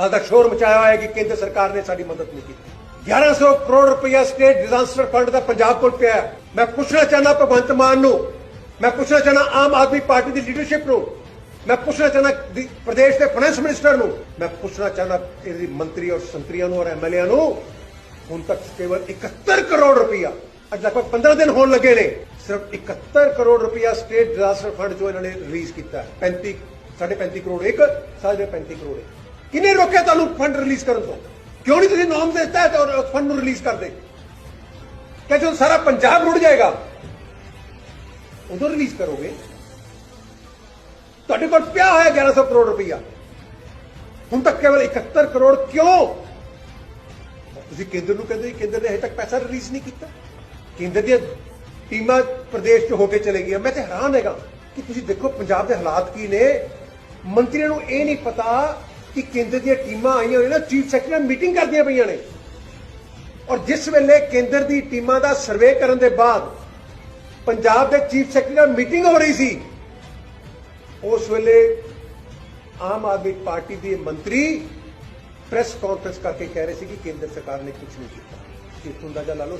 ਕੱਲ ਦਾ ਸ਼ੋਰ ਮਚਾਇਆ ਹੋਇਆ ਕਿ ਕੇਂਦਰ ਸਰਕਾਰ ਨੇ ਸਾਡੀ ਮਦਦ ਨਹੀਂ ਕੀਤੀ। 1100 ਕਰੋੜ ਰੁਪਇਆ ਸਟੇਟ ਡਿਜ਼ਾਸਟਰ ਫੰਡ ਦਾ ਪੰਜਾਬ ਕੋਲ ਪਿਆ ਮੈਂ ਪੁੱਛਣਾ ਚਾਹੁੰਦਾ ਭਗਵੰਤ ਮਾਨ ਨੂੰ, ਮੈਂ ਪੁੱਛਣਾ ਚਾਹੁੰਦਾ ਆਮ ਆਦਮੀ ਪਾਰਟੀ ਦੀ ਲੀਡਰਸ਼ਿਪ ਨੂੰ, ਮੈਂ ਪੁੱਛਣਾ ਚਾਹੁੰਦਾ ਪ੍ਰਦੇਸ਼ ਦੇ ਫਾਈਨੈਂਸ ਮਿਨਿਸਟਰ ਨੂੰ, ਮੈਂ ਪੁੱਛਣਾ ਚਾਹੁੰਦਾ ਇਹਦੀ ਮੰਤਰੀ ਔਰ ਸੰਤਰੀਆਂ ਨੂੰ ਔਰ ਐਮਐਲਏ ਨੂੰ, ਹੁਣ ਤੱਕ ਕੇਵਲ 71 ਕਰੋੜ ਰੁਪਇਆ ਅੱਜ ਲਗਭਗ 15 ਦਿਨ ਹੋਣ ਲੱਗੇ ਨੇ, ਸਿਰਫ 71 ਕਰੋੜ ਰੁਪਇਆ ਸਟੇਟ ਡਿਜ਼ਾਸਟਰ ਫੰਡ ਜੋ ਇਹਨਾਂ ਨੇ ਰਿਲੀਜ਼ ਕੀਤਾ ਹੈ। 35 35 ਕਰੋੜ ਇੱਕ, ਸਾਢੇ 35 ਕਰੋੜ ਇੱਕ। ਕਿਹਨੇ ਰੋਕਿਆ ਤੁਹਾਨੂੰ ਫੰਡ ਰਿਲੀਜ਼ ਕਰਨ ਤੋਂ? ਕਿਉਂ ਨਹੀਂ ਤੁਸੀਂ ਨੋਮ ਦੇ ਦਿੱਤਾ ਔਰ ਫੰਡ ਨੂੰ ਰਿਲੀਜ਼ ਕਰਦੇ? ਕਹਿੰਦੇ ਸਾਰਾ ਪੰਜਾਬ ਰੁੜ ਜਾਏਗਾ? ਉਦੋਂ ਰਿਲੀਜ਼ ਕਰੋਗੇ? ਤੁਹਾਡੇ ਕੋਲ ਪਿਆ ਹੋਇਆ 1100 ਕਰੋੜ ਰੁਪਇਆ ਹੁਣ ਤੱਕ ਕੇਵਲ 71 ਕਰੋੜ ਕਿਉਂ? ਤੁਸੀਂ ਕੇਂਦਰ ਨੂੰ ਕਹਿੰਦੇ, ਕੇਂਦਰ ਨੇ ਹਜੇ ਤੱਕ ਪੈਸਾ ਰਿਲੀਜ਼ ਨਹੀਂ ਕੀਤਾ। ਕੇਂਦਰ ਦੀਆਂ ਟੀਮਾਂ ਪ੍ਰਦੇਸ਼ 'ਚ ਹੋ ਕੇ ਚਲੇ ਗਈਆਂ। ਮੈਂ ਤੇ ਹੈਰਾਨ ਹੈਗਾ ਕਿ ਤੁਸੀਂ ਦੇਖੋ ਪੰਜਾਬ ਦੇ ਹਾਲਾਤ ਕੀ ਨੇ। ਮੰਤਰੀਆਂ ਨੂੰ ਇਹ ਨਹੀਂ ਪਤਾ ਕਿ ਕੇਂਦਰ ਦੀਆਂ ਟੀਮਾਂ ਆਈਆਂ ਹੋਈਆਂ ਨੇ, ਚੀਫ ਸੈਕਟਰੀ ਨਾਲ ਮੀਟਿੰਗ ਕਰਦੀਆਂ ਪਈਆਂ ਨੇ। ਔਰ ਜਿਸ ਵੇਲੇ ਕੇਂਦਰ ਦੀ ਟੀਮਾਂ ਦਾ ਸਰਵੇ ਕਰਨ ਦੇ ਬਾਅਦ ਪੰਜਾਬ ਦੇ ਚੀਫ ਸੈਕਟਰੀ ਨਾਲ ਮੀਟਿੰਗ ਹੋ ਰਹੀ ਸੀ, ਉਸ ਵੇਲੇ ਆਮ ਆਦਮੀ ਪਾਰਟੀ ਦੇ ਮੰਤਰੀ ਪ੍ਰੈਸ ਕਾਨਫਰੰਸ ਕਰਕੇ ਕਹਿ ਰਹੇ ਸੀ ਕਿ ਕੇਂਦਰ ਸਰਕਾਰ ਨੇ ਕੁਝ ਨਹੀਂ ਕੀਤਾ। ਇਸ ਤੋਂ ਅੰਦਾਜ਼ਾ ਲਾ ਲਓ